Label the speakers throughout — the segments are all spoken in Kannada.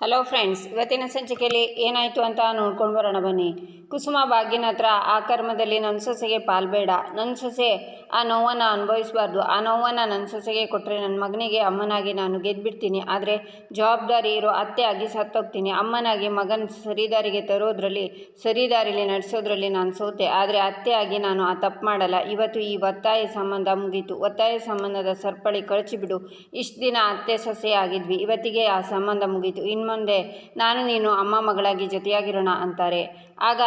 Speaker 1: ಹಲೋ ಫ್ರೆಂಡ್ಸ್ ಇವತ್ತಿನ ಸಂಚಿಕೆಯಲ್ಲಿ ಏನಾಯಿತು ಅಂತ ನೋಡ್ಕೊಂಡು ಬರೋಣ ಬನ್ನಿ. ಕುಸುಮ ಭಾಗ್ಯನ ಹತ್ರ ಆ ಕರ್ಮದಲ್ಲಿ ನನ್ನ ಸೊಸೆಗೆ ಪಾಲ್ಬೇಡ ನನ್ನ ಸೊಸೆ ಆ ನೋವನ್ನು ಅನುಭವಿಸಬಾರ್ದು. ಆ ನೋವನ್ನು ನನ್ನ ಸೊಸೆಗೆ ಕೊಟ್ಟರೆ ನನ್ನ ಮಗನಿಗೆ, ಅಮ್ಮನಾಗಿ ನಾನು ಗೆದ್ದುಬಿಡ್ತೀನಿ ಆದರೆ ಜವಾಬ್ದಾರಿ ಇರೋ ಅತ್ತೆ ಆಗಿ ಸತ್ತೋಗ್ತೀನಿ. ಅಮ್ಮನಾಗಿ ಮಗನ ಸರಿದಾರಿಗೆ ತರೋದ್ರಲ್ಲಿ, ಸರಿದಾರಿಲಿ ನಡೆಸೋದ್ರಲ್ಲಿ ನಾನು ಸೋತೆ. ಆದರೆ ಅತ್ತೆ ಆಗಿ ನಾನು ಆ ತಪ್ಪು ಮಾಡಲ್ಲ. ಇವತ್ತು ಈ ಒತ್ತಾಯ ಸಂಬಂಧ ಮುಗೀತು. ಒತ್ತಾಯ ಸಂಬಂಧದ ಸರ್ಪಳಿ ಕಳಚಿಬಿಡು. ಇಷ್ಟು ದಿನ ಅತ್ತೆ ಸೊಸೆ ಆಗಿದ್ವಿ ಇವತ್ತಿಗೆ ಆ ಸಂಬಂಧ ಮುಗೀತು. ಇನ್ಮುಂದೆ ನಾನು ನೀನು ಅಮ್ಮ ಮಗಳಾಗಿ ಜೊತೆಯಾಗಿರೋಣ ಅಂತಾರೆ. ಆಗ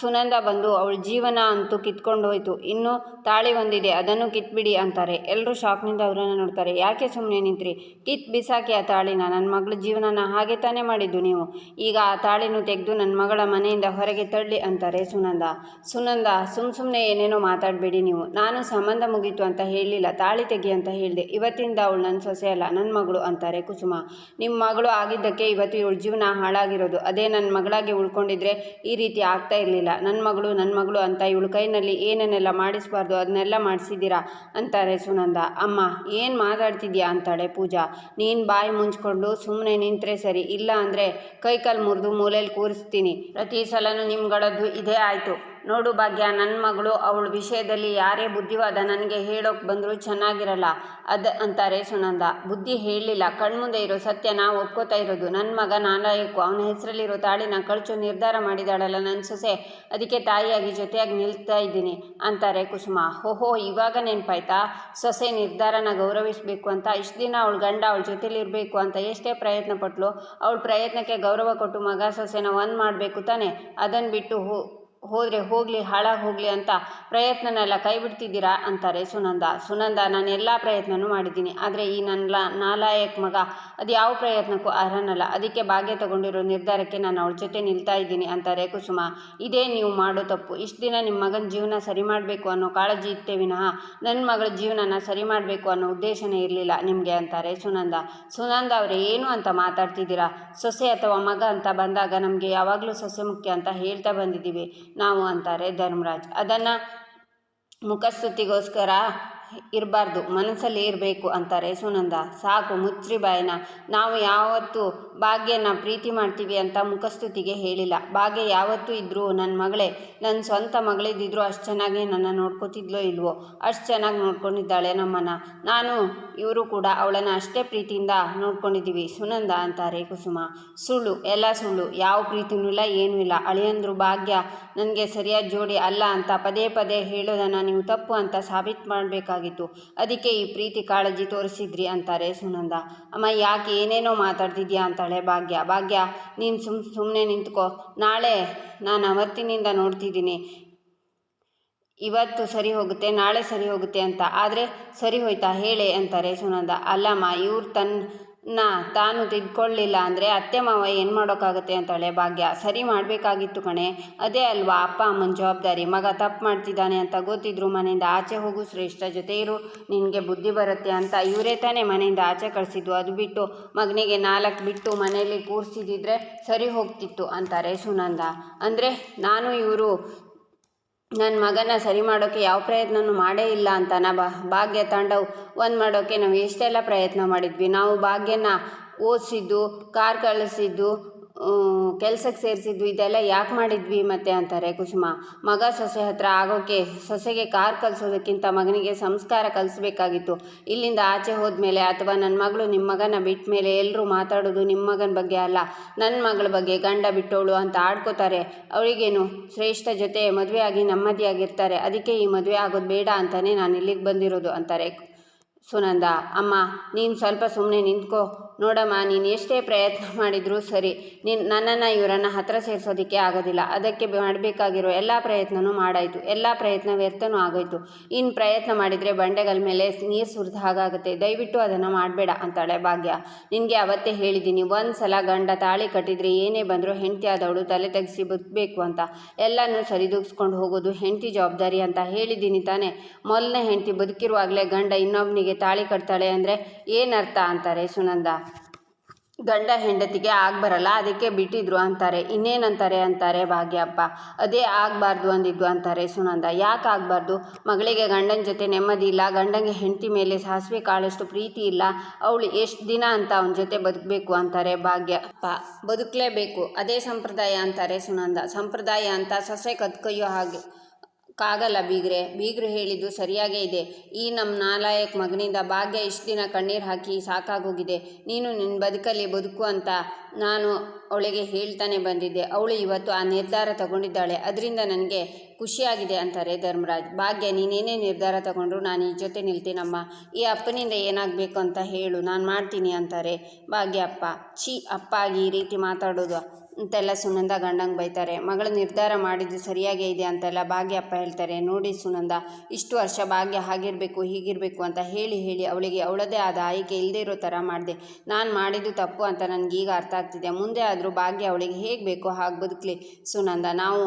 Speaker 1: ಸುನಂದ ಬಂದು, ಅವಳ ಜೀವನ ಅಂತೂ ಕಿತ್ಕೊಂಡು ಹೋಯಿತು ಇನ್ನು ತಾಳಿ ಒಂದಿದೆ, ಅದನ್ನು ಕಿತ್ಬಿಡಿ ಅಂತಾರೆ. ಎಲ್ಲರೂ ಶಾಕ್ನಿಂದ ಅವರನ್ನು ನೋಡ್ತಾರೆ. ಯಾಕೆ ಸುಮ್ಮನೆ ನಿಂತ್ರಿ? ಕಿತ್ ಬಿಸಾಕಿ ಆ ತಾಳಿನ. ನನ್ನ ಮಗಳ ಜೀವನನ ಹಾಗೆ ತಾನೇ ಮಾಡಿದ್ದು ನೀವು. ಈಗ ಆ ತಾಳಿನೂ ತೆಗೆದು ನನ್ನ ಮಗಳ ಮನೆಯಿಂದ ಹೊರಗೆ ತಳ್ಳಿ ಅಂತಾರೆ ಸುನಂದ. ಸುನಂದ ಸುಮ್ಮ ಸುಮ್ಮನೆ ಏನೇನೋ ಮಾತಾಡಬೇಡಿ ನೀವು. ನಾನು ಸಂಬಂಧ ಮುಗೀತು ಅಂತ ಹೇಳಲಿಲ್ಲ ತಾಳಿ ತೆಗಿ ಅಂತ ಹೇಳಿದೆ. ಇವತ್ತಿಂದ ಅವಳು ನನ್ನ ಸೊಸೆ ಅಲ್ಲ ನನ್ನ ಮಗಳು ಅಂತಾರೆ ಕುಸುಮ. ನಿಮ್ಮ ಮಗಳು ಆಗಿದ್ದಕ್ಕೆ ಇವತ್ತು ಇವಳ ಜೀವನ ಹಾಳಾಗಿರೋದು. ಅದೇ ನನ್ನ ಮಗಳಾಗಿ ಉಳ್ಕೊಂಡಿದ್ರೆ ಈ ರೀತಿ ಆಗ್ತಾ ಇರಲಿಲ್ಲ. ನನ್ನ ಮಗಳು ನನ್ನ ಮಗಳು ಅಂತ ಇವಳು ಕೈನಲ್ಲಿ ಏನೇನೆಲ್ಲ ಮಾಡಿಸ್ಬಾರ್ದು ಅದನ್ನೆಲ್ಲ ಮಾಡಿಸಿದ್ದೀರಾ? ಅಂತಾರೆ ಸುನಂದ. ಅಮ್ಮ, ಏನು ಮಾತಾಡ್ತಿದ್ಯಾ? ಅಂತಾಳೆ ಪೂಜಾ. ನೀನು ಬಾಯಿ ಮುಂಚ್ಕೊಂಡು ಸುಮ್ಮನೆ ನಿಂತರೆ ಸರಿ, ಇಲ್ಲ ಅಂದರೆ ಕೈಕಾಲು ಮುರಿದು ಮೂಲೆಯಲ್ಲಿ ಕೂರಿಸ್ತೀನಿ. ಪ್ರತಿ ಸಲನೂ ನಿಮ್ಗಳದ್ದು ಇದೇ ಆಯಿತು. ನೋಡು ಭಾಗ್ಯ ನನ್ನ ಮಗಳು ಅವಳ ವಿಷಯದಲ್ಲಿ ಯಾರೇ ಬುದ್ಧಿವಾದ ನನಗೆ ಹೇಳೋಕೆ ಬಂದರೂ ಚೆನ್ನಾಗಿರಲ್ಲ. ಅದು ಅಂತಾರೆ ಸುನಂದ. ಬುದ್ಧಿ ಹೇಳಲಿಲ್ಲ. ಕಣ್ಮುಂದೆ ಇರೋ ಸತ್ಯ ನಾವು ಒಪ್ಕೋತಾ ಇರೋದು. ನನ್ನ ಮಗ ನಾಲಾಯಕು. ಅವನ ಹೆಸರಲ್ಲಿರೋ ತಾಳಿನ ಕಳಚು ನಿರ್ಧಾರ ಮಾಡಿದಾಳಲ್ಲ ನನ್ನ ಸೊಸೆ. ಅದಕ್ಕೆ ತಾಯಿಯಾಗಿ ಜೊತೆಯಾಗಿ ನಿಲ್ತಾ ಇದ್ದೀನಿ ಅಂತಾರೆ ಕುಸುಮ. ಓಹೋ, ಇವಾಗ ನೆನಪಾಯ್ತಾ? ಸೊಸೆ ನಿರ್ಧಾರನ ಗೌರವಿಸಬೇಕು ಅಂತ, ಇಷ್ಟು ದಿನ ಅವಳ ಗಂಡ ಅವಳ ಜೊತೆಲಿರಬೇಕು ಅಂತ ಎಷ್ಟೇ ಪ್ರಯತ್ನ ಪಟ್ಲು, ಅವಳ ಪ್ರಯತ್ನಕ್ಕೆ ಗೌರವ ಕೊಟ್ಟು ಮಗ ಸೊಸೆನ ಒಂದು ಮಾಡಬೇಕು ತಾನೆ. ಅದನ್ನು ಬಿಟ್ಟು ಹೋ ಹೋದರೆ ಹೋಗಲಿ, ಹಾಳಾಗಿ ಹೋಗಲಿ ಅಂತ ಪ್ರಯತ್ನನೆಲ್ಲ ಕೈ ಬಿಡ್ತಿದ್ದೀರಾ ಅಂತಾರೆ ಸುನಂದ. ಸುನಂದ, ನಾನು ಎಲ್ಲ ಪ್ರಯತ್ನನೂ ಮಾಡಿದ್ದೀನಿ. ಆದರೆ ಈ ನನ್ನ ನಾಲಾಯಕ್ ಮಗ ಅದು ಯಾವ ಪ್ರಯತ್ನಕ್ಕೂ ಅರ್ಹನಲ್ಲ. ಅದಕ್ಕೆ ಭಾಗ್ಯ ತಗೊಂಡಿರೋ ನಿರ್ಧಾರಕ್ಕೆ ನಾನು ಅವಳ ಜೊತೆ ನಿಲ್ತಾ ಇದ್ದೀನಿ ಅಂತಾರೆ ಕುಸುಮ. ಇದೇ ನೀವು ಮಾಡೋ ತಪ್ಪು. ಇಷ್ಟು ದಿನ ನಿಮ್ಮ ಮಗನ ಜೀವನ ಸರಿ ಮಾಡಬೇಕು ಅನ್ನೋ ಕಾಳಜಿ ಇತ್ತೇ ವಿನಃ ನನ್ನ ಮಗಳ ಜೀವನನ ಸರಿ ಮಾಡಬೇಕು ಅನ್ನೋ ಉದ್ದೇಶನೇ ಇರಲಿಲ್ಲ ನಿಮಗೆ ಅಂತಾರೆ ಸುನಂದ. ಸುನಂದ, ಅವರೇ ಏನು ಅಂತ ಮಾತಾಡ್ತಿದ್ದೀರಾ? ಸೊಸೆ ಅಥವಾ ಮಗ ಅಂತ ಬಂದಾಗ ನಮಗೆ ಯಾವಾಗಲೂ ಸೊಸೆ ಮುಖ್ಯ ಅಂತ ಹೇಳ್ತಾ ಬಂದಿದ್ದೀವಿ. ನಾವು ಅಂತಾರೆ ಧರ್ಮರಾಜ್. ಅದನ್ನು ಮುಖಸ್ತುತಿಗೋಸ್ಕರ ಇರಬಾರ್ದು, ಮನಸ್ಸಲ್ಲಿ ಇರಬೇಕು ಅಂತಾರೆ ಸುನಂದ. ಸಾಕು ಮುಚ್ಚ್ರಿ ಬಾಯನ ನಾವು ಯಾವತ್ತೂ ಭಾಗ್ಯನ ಪ್ರೀತಿ ಮಾಡ್ತೀವಿ ಅಂತ ಮುಖಸ್ತುತಿಗೆ ಹೇಳಿಲ್ಲ. ಭಾಗ್ಯ ಯಾವತ್ತೂ ಇದ್ದರೂ ನನ್ನ ಮಗಳೇ ನನ್ನ ಸ್ವಂತ ಮಗಳಿದ್ದಿದ್ರು ಅಷ್ಟು ಚೆನ್ನಾಗಿ ನನ್ನ ನೋಡ್ಕೋತಿದ್ಲೋ ಇಲ್ವೋ, ಅಷ್ಟು ಚೆನ್ನಾಗಿ ನೋಡ್ಕೊಂಡಿದ್ದಾಳೆ ನಮ್ಮನ್ನ. ನಾನು, ಇವರು ಕೂಡ ಅವಳನ್ನು ಅಷ್ಟೇ ಪ್ರೀತಿಯಿಂದ ನೋಡ್ಕೊಂಡಿದ್ದೀವಿ ಸುನಂದ ಅಂತಾರೆ ಕುಸುಮ. ಸುಳ್ಳು, ಎಲ್ಲ ಸುಳ್ಳು, ಯಾವ ಪ್ರೀತಿನೂ ಇಲ್ಲ, ಏನೂ ಇಲ್ಲ. ಅಳಿಯಂದ್ರು ಭಾಗ್ಯ, ನನಗೆ ಸರಿಯಾದ ಜೋಡಿ ಅಲ್ಲ ಅಂತ ಪದೇ ಪದೇ ಹೇಳೋದನ್ನು ನೀವು ತಪ್ಪು ಅಂತ ಸಾಬೀತು ಮಾಡಬೇಕಾಗಿತ್ತು ಅದಕ್ಕೆ ಈ ಪ್ರೀತಿ ಕಾಳಜಿ ತೋರಿಸಿದ್ರಿ ಅಂತಾರೆ ಸುನಂದ. ಅಮ್ಮ, ಯಾಕೆ ಏನೇನೋ ಮಾತಾಡ್ತಿದ್ಯಾ ಅಂತಾಳೆ ಭಾಗ್ಯ. ಭಾಗ್ಯ, ನೀನು ಸುಮ್ ಸುಮ್ಮನೆ ನಿಂತ್ಕೋ. ನಾಳೆ ನಾನು ಅವತ್ತಿನಿಂದ ನೋಡ್ತಿದ್ದೀನಿ. ಇವತ್ತು ಸರಿ ಹೋಗುತ್ತೆ, ನಾಳೆ ಸರಿ ಹೋಗುತ್ತೆ ಅಂತ. ಆದರೆ ಸರಿ ಹೋಯ್ತಾ ಹೇಳೆ ಅಂತಾರೆ ಸುನಂದ. ಅಲ್ಲಮ್ಮ, ಇವ್ರು ತನ್ನ ತಾನು ತಿದ್ಕೊಳ್ಳಿಲ್ಲ ಅಂದರೆ ಅತ್ತೆ ಮಾವ ಏನು ಮಾಡೋಕ್ಕಾಗುತ್ತೆ ಅಂತಾಳೆ ಭಾಗ್ಯ. ಸರಿ ಮಾಡಬೇಕಾಗಿತ್ತು ಕಣೆ. ಅದೇ ಅಲ್ವಾ ಅಪ್ಪ ಅಮ್ಮನ ಜವಾಬ್ದಾರಿ. ಮಗ ತಪ್ಪು ಮಾಡ್ತಿದ್ದಾನೆ ಅಂತ ಗೊತ್ತಿದ್ರು ಮನೆಯಿಂದ ಆಚೆ ಹೋಗು, ಶ್ರೇಷ್ಠ ಜೊತೆ ಇರು. ನಿನಗೆ ಬುದ್ಧಿ ಬರುತ್ತೆ ಅಂತ ಇವರೇ ತಾನೇ ಮನೆಯಿಂದ ಆಚೆ ಕಳಿಸಿದ್ದು. ಅದು ಬಿಟ್ಟು ಮಗನಿಗೆ ನಾಲ್ಕು ಬಿಟ್ಟು ಮನೆಯಲ್ಲಿ ಕೂರಿಸಿದಿದ್ರೆ ಸರಿ ಹೋಗ್ತಿತ್ತು ಅಂತಾರೆ ಸುನಂದ. ಅಂದರೆ ನಾನು ಇವರು ನನ್ನ ಮಗನ ಸರಿ ಮಾಡೋಕ್ಕೆ ಯಾವ ಪ್ರಯತ್ನನೂ ಮಾಡೇ ಇಲ್ಲ ಅಂತ ನಾ ಭಾಗ್ಯ ತಾಂಡವ್ ಒಂದು ಮಾಡೋಕ್ಕೆ ನಾವು ಎಷ್ಟೆಲ್ಲ ಪ್ರಯತ್ನ ಮಾಡಿದ್ವಿ. ನಾವು ಭಾಗ್ಯನ ಓದಿಸಿದ್ದು, ಕಾರ್ ಕಳಿಸಿದ್ದು ಕೆಲ್ಸಕ್ಕೆ ಸೇರಿಸಿದ್ವಿ, ಇದೆಲ್ಲ ಯಾಕೆ ಮಾಡಿದ್ವಿ ಮತ್ತೆ ಅಂತಾರೆ ಕುಸುಮ. ಮಗ ಸೊಸೆ ಹತ್ರ ಆಗೋಕೆ, ಸೊಸೆಗೆ ಕಾರ್ ಕಲಿಸೋದಕ್ಕಿಂತ ಮಗನಿಗೆ ಸಂಸ್ಕಾರ ಕಲಿಸ್ಬೇಕಾಗಿತ್ತು. ಇಲ್ಲಿಂದ ಆಚೆ ಹೋದ್ಮೇಲೆ ಅಥವಾ ನನ್ನ ಮಗಳು ನಿಮ್ಮ ಮಗನ ಬಿಟ್ಟ ಮೇಲೆ ಎಲ್ಲರೂ ಮಾತಾಡೋದು ನಿಮ್ಮ ಮಗನ ಬಗ್ಗೆ ಅಲ್ಲ ನನ್ನ ಮಗಳ ಬಗ್ಗೆ ಗಂಡ ಬಿಟ್ಟವಳು ಅಂತ ಆಡ್ಕೋತಾರೆ. ಅವಳಿಗೇನು, ಶ್ರೇಷ್ಠ ಜೊತೆ ಮದುವೆ ಆಗಿ ನೆಮ್ಮದಿಯಾಗಿರ್ತಾರೆ, ಅದಕ್ಕೆ ಈ ಮದುವೆ ಆಗೋದು ಬೇಡ ಅಂತಲೇ ನಾನು ಇಲ್ಲಿಗೆ ಬಂದಿರೋದು ಅಂತಾರೆ ಸುನಂದ. ಅಮ್ಮ, ನೀನು ಸ್ವಲ್ಪ ಸುಮ್ಮನೆ ನಿಂತ್ಕೋ ನೋಡಮ್ಮ, ನೀನು ಎಷ್ಟೇ ಪ್ರಯತ್ನ ಮಾಡಿದರೂ ಸರಿ. ನೀನು ನನ್ನನ್ನು ಇವರನ್ನು ಹತ್ರ ಸೇರಿಸೋದಕ್ಕೆ ಆಗೋದಿಲ್ಲ. ಅದಕ್ಕೆ ಮಾಡಬೇಕಾಗಿರೋ ಎಲ್ಲ ಪ್ರಯತ್ನವೂ ಮಾಡಾಯಿತು. ಎಲ್ಲ ಪ್ರಯತ್ನ ವ್ಯರ್ಥನೂ ಆಗೋಯಿತು. ಇನ್ನು ಪ್ರಯತ್ನ ಮಾಡಿದರೆ ಬಂಡೆಗಳ ಮೇಲೆ ನೀರು ಸುರಿದ ಹಾಗಾಗುತ್ತೆ ದಯವಿಟ್ಟು ಅದನ್ನು ಮಾಡಬೇಡ ಅಂತಾಳೆ ಭಾಗ್ಯ. ನಿನಗೆ ಅವತ್ತೇ ಹೇಳಿದ್ದೀನಿ ಒಂದು ಸಲ ಗಂಡ ತಾಳಿ ಕಟ್ಟಿದರೆ ಏನೇ ಬಂದರೂ ಹೆಂಡತಿ ಆದವಳು ತಲೆ ತೆಗೆಸಿ ಬದುಕಬೇಕು ಅಂತ. ಎಲ್ಲನೂ ಸರಿದೂಗಿಸ್ಕೊಂಡು ಹೋಗೋದು ಹೆಂಡತಿ ಜವಾಬ್ದಾರಿ ಅಂತ ಹೇಳಿದ್ದೀನಿ ತಾನೇ. ಮೊದಲನೇ ಹೆಂಡತಿ ಬದುಕಿರುವಾಗಲೇ ಗಂಡ ಇನ್ನೊಬ್ಬನಿಗೆ ತಾಳಿ ಕಟ್ತಾಳೆ ಅಂದರೆ ಏನರ್ಥ ಅಂತಾರೆ ಸುನಂದ? ಗಂಡ ಹೆಂಡತಿಗೆ ಆಗಬರಲ್ಲ ಅದಕ್ಕೆ ಬಿಟ್ಟಿದ್ರು ಅಂತಾರೆ. ಇನ್ನೇನಂತಾರೆ ಅಂತಾರೆ, ಭಾಗ್ಯಪ್ಪ, ಅದೇ ಆಗಬಾರ್ದು ಅಂದಿದ್ದು ಅಂತಾರೆ ಸುನಂದ. ಯಾಕೆ ಆಗಬಾರ್ದು? ಮಗಳಿಗೆ ಗಂಡನ ಜೊತೆ ನೆಮ್ಮದಿ ಇಲ್ಲ ಗಂಡನಿಗೆ ಹೆಂಡತಿ ಮೇಲೆ ಸಾಸಿವೆ ಕಾಳಷ್ಟು ಪ್ರೀತಿ ಇಲ್ಲ, ಅವಳು ಎಷ್ಟು ದಿನ ಅಂತ ಅವನ ಜೊತೆ ಬದುಕಬೇಕು ಅಂತಾರೆ ಭಾಗ್ಯಪ್ಪ. ಬದುಕಲೇಬೇಕು, ಅದೇ ಸಂಪ್ರದಾಯ ಅಂತಾರೆ ಸುನಂದ. ಸಂಪ್ರದಾಯ ಅಂತ ಸೊಸೆ ಕತ್ಕೊಯ್ಯೋ ಹಾಗೆ. ಕಾಗಲ್ಲ ಬೀಗ್ರೆ. ಬೀಗ್ರು ಹೇಳಿದ್ದು ಸರಿಯಾಗೇ ಇದೆ. ಈ ನಮ್ಮ ನಾಲಾಯಕ್ ಮಗನಿಂದ ಭಾಗ್ಯ ಇಷ್ಟು ದಿನ ಕಣ್ಣೀರು ಹಾಕಿ ಸಾಕಾಗೋಗಿದೆ. ನೀನು ನಿನ್ನ ಬದುಕಲ್ಲಿ ಬದುಕು ಅಂತ ನಾನು ಅವಳಿಗೆ ಹೇಳ್ತಾನೆ ಬಂದಿದ್ದೆ. ಅವಳು ಇವತ್ತು ಆ ನಿರ್ಧಾರ ತಗೊಂಡಿದ್ದಾಳೆ. ಅದರಿಂದ ನನಗೆ ಖುಷಿಯಾಗಿದೆ ಅಂತಾರೆ ಧರ್ಮರಾಜ್. ಭಾಗ್ಯ, ನೀನೇನೇ ನಿರ್ಧಾರ ತಗೊಂಡ್ರು ನಾನು ಈ ಜೊತೆ ನಿಲ್ತೀನಮ್ಮ. ಈ ಅಪ್ಪನಿಂದ ಏನಾಗಬೇಕು ಅಂತ ಹೇಳು. ನಾನು ಮಾಡ್ತೀನಿ ಅಂತಾರೆ ಭಾಗ್ಯ ಅಪ್ಪ ಛೀ, ಅಪ್ಪ ಆಗಿ ಈ ರೀತಿ ಮಾತಾಡೋದು. ಅಂತೆಲ್ಲ ಸುನಂದ ಗಂಡಂಗೆ ಬೈತಾರೆ. ಮಗಳ ನಿರ್ಧಾರ ಮಾಡಿದ್ದು ಸರಿಯಾಗೇ ಇದೆ ಅಂತೆಲ್ಲ ಭಾಗ್ಯಪ್ಪ ಹೇಳ್ತಾರೆ. ನೋಡಿ ಸುನಂದ, ಇಷ್ಟು ವರ್ಷ ಭಾಗ್ಯ ಹಾಗಿರಬೇಕು, ಹೀಗಿರಬೇಕು ಅಂತ ಹೇಳಿ ಹೇಳಿ ಅವಳಿಗೆ ಅವಳದೇ ಆದ ಆಯ್ಕೆ ಇಲ್ಲದೆ ಇರೋ ಥರ ಮಾಡಿದೆ. ನಾನು ಮಾಡಿದ್ದು ತಪ್ಪು ಅಂತ ನನಗೀಗ ಅರ್ಥ ಆಗ್ತಿದೆ. ಮುಂದೆ ಆದರೂ ಭಾಗ್ಯ ಅವಳಿಗೆ ಹೇಗೆ ಬೇಕೋ ಹಾಗೆ ಬದುಕಲಿ ಸುನಂದ. ನಾವು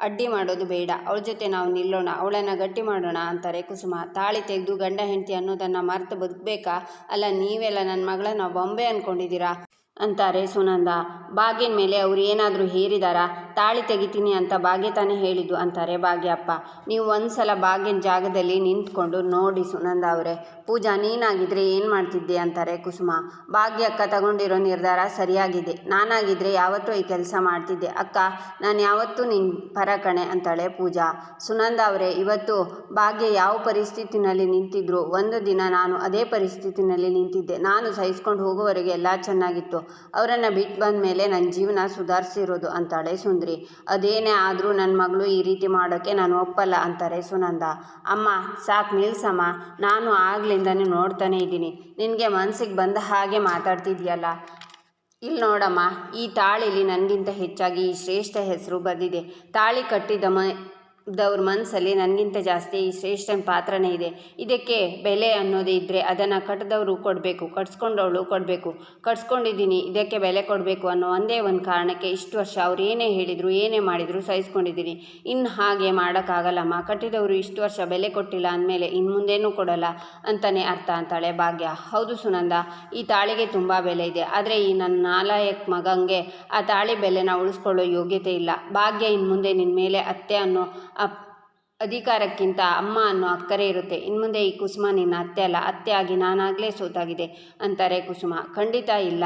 Speaker 1: ಅಡ್ಡಿ ಮಾಡೋದು ಬೇಡ. ಅವಳ ಜೊತೆ ನಾವು ನಿಲ್ಲೋಣ. ಅವಳನ್ನು ಗಟ್ಟಿ ಮಾಡೋಣ ಅಂತಾರೆ ಕುಸುಮ. ತಾಳಿ ತೆಗೆದು ಗಂಡ ಹೆಂಡತಿ ಅನ್ನೋದನ್ನು ಮರೆತು ಬದುಕಬೇಕಾ? ಅಲ್ಲ, ನೀವೆಲ್ಲ ನನ್ನ ಮಗಳನ್ನ ಬೊಂಬೆ ಅಂದ್ಕೊಂಡಿದ್ದೀರಾ ಅಂತಾರೆ ಸುನಂದ. ಭಾಗ್ಯನ ಮೇಲೆ ಅವ್ರು ಏನಾದರೂ ಹೇರಿದಾರಾ? ತಾಳಿ ತೆಗಿತೀನಿ ಅಂತ ಭಾಗ್ಯ ತಾನೇ ಹೇಳಿದ್ದು ಅಂತಾರೆ. ಭಾಗ್ಯಪ್ಪ, ನೀವು ಒಂದು ಸಲ ಭಾಗ್ಯನ ಜಾಗದಲ್ಲಿ ನಿಂತ್ಕೊಂಡು ನೋಡಿ ಸುನಂದ ಅವರೇ, ಪೂಜಾ ನೀನಾಗಿದ್ದರೆ ಏನು ಮಾಡ್ತಿದ್ದೆ ಅಂತಾರೆ ಕುಸುಮ. ಭಾಗ್ಯ ಅಕ್ಕ ತಗೊಂಡಿರೋ ನಿರ್ಧಾರ ಸರಿಯಾಗಿದೆ. ನಾನಾಗಿದ್ದರೆ ಯಾವತ್ತೂ ಈ ಕೆಲಸ ಮಾಡ್ತಿದ್ದೆ. ಅಕ್ಕ, ನಾನು ಯಾವತ್ತೂ ನಿನ್ನ ಪರ ಕಣೆ ಅಂತಾಳೆ ಪೂಜಾ. ಸುನಂದ ಅವರೇ, ಇವತ್ತು ಭಾಗ್ಯ ಯಾವ ಪರಿಸ್ಥಿತಿನಲ್ಲಿ ನಿಂತಿದ್ರು? ಒಂದು ದಿನ ನಾನು ಅದೇ ಪರಿಸ್ಥಿತಿನಲ್ಲಿ ನಿಂತಿದ್ದೆ. ನಾನು ಸಹಿಸ್ಕೊಂಡು ಹೋಗುವವರೆಗೆ ಎಲ್ಲ ಚೆನ್ನಾಗಿತ್ತು. ಅವರನ್ನು ಬಿಟ್ಟು ಬಂದ ಮೇಲೆ ನನ್ನ ಜೀವನ ಸುಧಾರಿಸಿರೋದು ಅಂತಾಳೆ ಸುಂದ್ರಿ ಅದೇನೇ ಆದರೂ ನನ್ನ ಮಗಳು ಈ ರೀತಿ ಮಾಡೋಕ್ಕೆ ನಾನು ಒಪ್ಪಲ್ಲ ಅಂತಾರೆ ಸುನಂದ. ಅಮ್ಮ, ಸಾಕು ನಿಲ್ಸಮ್ಮ. ನಾನು ಆಗ್ಲಿಂದನೇ ನೋಡ್ತಾನೆ ಇದ್ದೀನಿ. ನಿನಗೆ ಮನಸ್ಸಿಗೆ ಬಂದ ಹಾಗೆ ಮಾತಾಡ್ತಿದ್ಯಲ್ಲ. ಇಲ್ಲಿ ನೋಡಮ್ಮ, ಈ ತಾಳಿಲಿ ನನಗಿಂತ ಹೆಚ್ಚಾಗಿ ಈ ಶ್ರೇಷ್ಠ ಹೆಸರು ಬಂದಿದೆ. ತಾಳಿ ಕಟ್ಟಿದ ಮ ದವ್ರ ಮನಸ್ಸಲ್ಲಿ ನನಗಿಂತ ಜಾಸ್ತಿ ಈ ಶ್ರೇಷ್ಠನ ಪಾತ್ರನೇ ಇದೆ. ಇದಕ್ಕೆ ಬೆಲೆ ಅನ್ನೋದೇ ಇದ್ದರೆ ಅದನ್ನು ಕಟ್ಟಿದವರು ಕೊಡಬೇಕು, ಕಟ್ಸ್ಕೊಂಡವಳು ಕೊಡಬೇಕು. ಕಟ್ಸ್ಕೊಂಡಿದ್ದೀನಿ, ಇದಕ್ಕೆ ಬೆಲೆ ಕೊಡಬೇಕು ಅನ್ನೋ ಒಂದೇ ಒಂದು ಕಾರಣಕ್ಕೆ ಇಷ್ಟು ವರ್ಷ ಅವ್ರು ಏನೇ ಹೇಳಿದರು, ಏನೇ ಮಾಡಿದರೂ ಸಹಿಸ್ಕೊಂಡಿದ್ದೀನಿ. ಇನ್ನು ಹಾಗೆ ಮಾಡೋಕ್ಕಾಗಲ್ಲಮ್ಮ, ಕಟ್ಟಿದವರು ಇಷ್ಟು ವರ್ಷ ಬೆಲೆ ಕೊಟ್ಟಿಲ್ಲ ಅಂದಮೇಲೆ ಇನ್ನು ಮುಂದೇನೂ ಕೊಡಲ್ಲ ಅಂತಲೇ ಅರ್ಥ ಅಂತಾಳೆ ಭಾಗ್ಯ. ಹೌದು ಸುನಂದ, ಈ ತಾಳಿಗೆ ತುಂಬ ಬೆಲೆ ಇದೆ. ಆದರೆ ಈ ನನ್ನ ನಾಲಾಯಕ್ ಮಗಂಗೆ ಆ ತಾಳಿ ಬೆಲೆನ ಉಳಿಸ್ಕೊಳ್ಳೋ ಯೋಗ್ಯತೆ ಇಲ್ಲ. ಭಾಗ್ಯ ಇನ್ನು ಮುಂದೆ ನಿನ್ನ ಮೇಲೆ ಅತ್ತೆ ಅನ್ನೋ ಅಪ್, ಅಧಿಕಾರಕ್ಕಿಂತ ಅಮ್ಮ ಅನ್ನೋ ಅಕ್ಕರೆ ಇರುತ್ತೆ. ಇನ್ಮುಂದೆ ಈ ಕುಸುಮ ನಿನ್ನ ಅತ್ತೆ ಅಲ್ಲ. ಅತ್ತೆ ಆಗಿ ನಾನಾಗಲೇ ಸೋತಾಗಿದೆ ಅಂತಾರೆ ಕುಸುಮ. ಖಂಡಿತ ಇಲ್ಲ.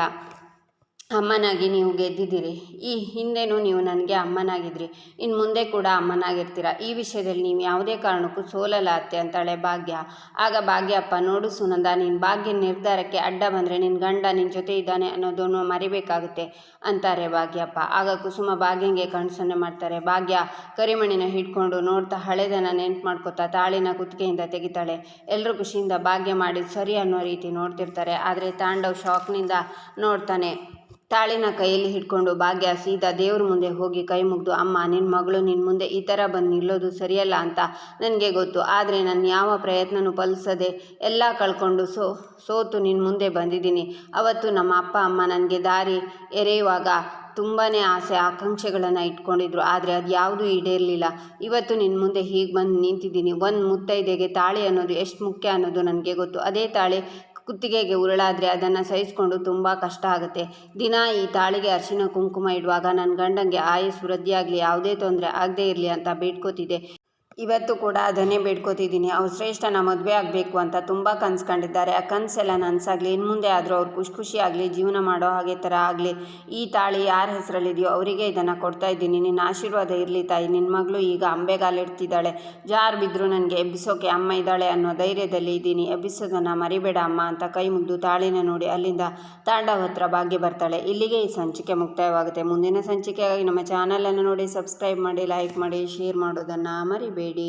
Speaker 1: ಅಮ್ಮನಾಗಿ ನೀವು ಗೆದ್ದಿದ್ದೀರಿ. ಈ ಹಿಂದೆನೂ ನೀವು ನನಗೆ ಅಮ್ಮನಾಗಿದ್ರಿ ಇನ್ನು ಮುಂದೆ ಕೂಡ ಅಮ್ಮನಾಗಿರ್ತೀರ? ಈ ವಿಷಯದಲ್ಲಿ ನೀವು ಯಾವುದೇ ಕಾರಣಕ್ಕೂ ಸೋಲಲ್ಲ ಅತ್ತೆ ಅಂತಾಳೆ ಭಾಗ್ಯ. ಆಗ ಭಾಗ್ಯಪ್ಪ, ನೋಡು ಸುನಂದ ನಿನ್ನ ಭಾಗ್ಯ ನಿರ್ಧಾರಕ್ಕೆ ಅಡ್ಡ ಬಂದರೆ ನಿನ್ನ ಗಂಡ ನಿನ್ನ ಜೊತೆ ಇದ್ದಾನೆ ಅನ್ನೋದನ್ನು ಮರಿಬೇಕಾಗುತ್ತೆ ಅಂತಾರೆ ಭಾಗ್ಯಪ್ಪ. ಆಗ ಕುಸುಮ ಭಾಗ್ಯಂಗೆ ಕಣ್ಸನ್ನೆ ಮಾಡ್ತಾರೆ. ಭಾಗ್ಯ ಕರಿಮಣಿನ ಹಿಡ್ಕೊಂಡು ನೋಡ್ತಾ ಹಳೆದನ ನೆನ್ಪು ಮಾಡ್ಕೊತಾ ತಾಳಿನ ಕುತ್ತಿಗೆಯಿಂದ ತೆಗಿತಾಳೆ. ಎಲ್ಲರೂ ಖುಷಿಯಿಂದ ಭಾಗ್ಯ ಮಾಡಿದ್ದು ಸರಿ ಅನ್ನೋ ರೀತಿ ನೋಡ್ತಿರ್ತಾರೆ. ಆದರೆ ತಾಂಡವ್ ಶಾಕ್ನಿಂದ ನೋಡ್ತಾನೆ. ತಾಳಿನ ಕೈಯಲ್ಲಿ ಹಿಡ್ಕೊಂಡು ಭಾಗ್ಯ ಸೀದಾ ದೇವ್ರ ಮುಂದೆ ಹೋಗಿ ಕೈ ಮುಗಿದು, ಅಮ್ಮ ನಿನ್ನ ಮಗಳು ನಿನ್ನ ಮುಂದೆ ಈ ಥರ ಬಂದು ನಿಲ್ಲೋದು ಸರಿಯಲ್ಲ ಅಂತ ನನಗೆ ಗೊತ್ತು. ಆದರೆ ನಾನು ಯಾವ ಪ್ರಯತ್ನನೂ ಫಲಿಸದೆ ಎಲ್ಲ ಕಳ್ಕೊಂಡು ಸೋ, ಸೋತು ನಿನ್ನ ಮುಂದೆ ಬಂದಿದ್ದೀನಿ. ಅವತ್ತು ನಮ್ಮ ಅಪ್ಪ, ಅಮ್ಮ ನನಗೆ ದಾರಿ ಎರೆಯುವಾಗ ತುಂಬಾ ಆಸೆ, ಆಕಾಂಕ್ಷೆಗಳನ್ನು ಇಟ್ಕೊಂಡಿದ್ರು. ಆದರೆ ಅದು ಯಾವುದೂ ಈಡೇರಲಿಲ್ಲ. ಇವತ್ತು ನಿನ್ನ ಮುಂದೆ ಹೀಗೆ ಬಂದು ನಿಂತಿದ್ದೀನಿ. ಒಂದು ಮುತ್ತೈದೆಗೆ ತಾಳಿ ಅನ್ನೋದು ಎಷ್ಟು ಮುಖ್ಯ ಅನ್ನೋದು ನನಗೆ ಗೊತ್ತು. ಅದೇ ತಾಳಿ ಕುತ್ತಿಗೆಗೆ ಉರುಳಾದರೆ ಅದನ್ನು ಸಹಿಸಿಕೊಂಡು ತುಂಬ ಕಷ್ಟ ಆಗುತ್ತೆ. ದಿನ ಈ ತಾಳಿಗೆ ಅರಿಶಿನ ಕುಂಕುಮ ಇಡುವಾಗ ನನ್ನ ಗಂಡಂಗೆ ಆಯುಸ್ ವೃದ್ಧಿಯಾಗಲಿ, ಯಾವುದೇ ತೊಂದರೆ ಆಗದೇ ಇರಲಿ ಅಂತ ಬೇಡ್ಕೋತಿದ್ದೆ. ಇವತ್ತು ಕೂಡ ಅದನ್ನೇ ಬೇಡ್ಕೋತಿದ್ದೀನಿ. ಅವ್ರು ಶ್ರೇಷ್ಠನ ಮದುವೆ ಆಗಬೇಕು ಅಂತ ತುಂಬ ಕನ್ಸು ಕಂಡಿದ್ದಾರೆ. ಆ ಕನಸೆಲ್ಲ ನನಸಾಗಲಿ ಇನ್ನು ಮುಂದೆ ಆದರೂ ಅವ್ರು ಖುಷಿ ಖುಷಿಯಾಗಲಿ, ಜೀವನ ಮಾಡೋ ಹಾಗೆ ಥರ ಆಗಲಿ, ಈ ತಾಳಿ ಯಾರ ಹೆಸರಲ್ಲಿದೆಯೋ ಅವರಿಗೆ ಇದನ್ನು ಕೊಡ್ತಾ ಇದ್ದೀನಿ. ನಿನ್ನ ಆಶೀರ್ವಾದ ಇರಲಿ ತಾಯಿ ನಿನ್ನ ಮಗಳು ಈಗ ಅಂಬೆಗಾಲಿಡ್ತಿದ್ದಾಳೆ ಜಾರು ಬಿದ್ದರೂ ನನಗೆ ಎಬ್ಬಿಸೋಕೆ ಅಮ್ಮ ಇದ್ದಾಳೆ ಅನ್ನೋ ಧೈರ್ಯದಲ್ಲಿ ಇದ್ದೀನಿ. ಎಬ್ಬಿಸೋದನ್ನು ಮರಿಬೇಡ ಅಮ್ಮ ಅಂತ ಕೈ ಮುಗಿದು ತಾಳಿನ ನೋಡಿ ಅಲ್ಲಿಂದ ತಾಂಡವ ಹತ್ರ ಭಾಗ್ಯ ಬರ್ತಾಳೆ. ಇಲ್ಲಿಗೆ ಈ ಸಂಚಿಕೆ ಮುಕ್ತಾಯವಾಗುತ್ತೆ. ಮುಂದಿನ ಸಂಚಿಕೆಗಾಗಿ ನಮ್ಮ ಚಾನಲನ್ನು ನೋಡಿ, ಸಬ್ಸ್ಕ್ರೈಬ್ ಮಾಡಿ, ಲೈಕ್ ಮಾಡಿ, ಶೇರ್ ಮಾಡೋದನ್ನು ಮರಿಬೇಡಿ. ಮಾಡಬೇಡಿ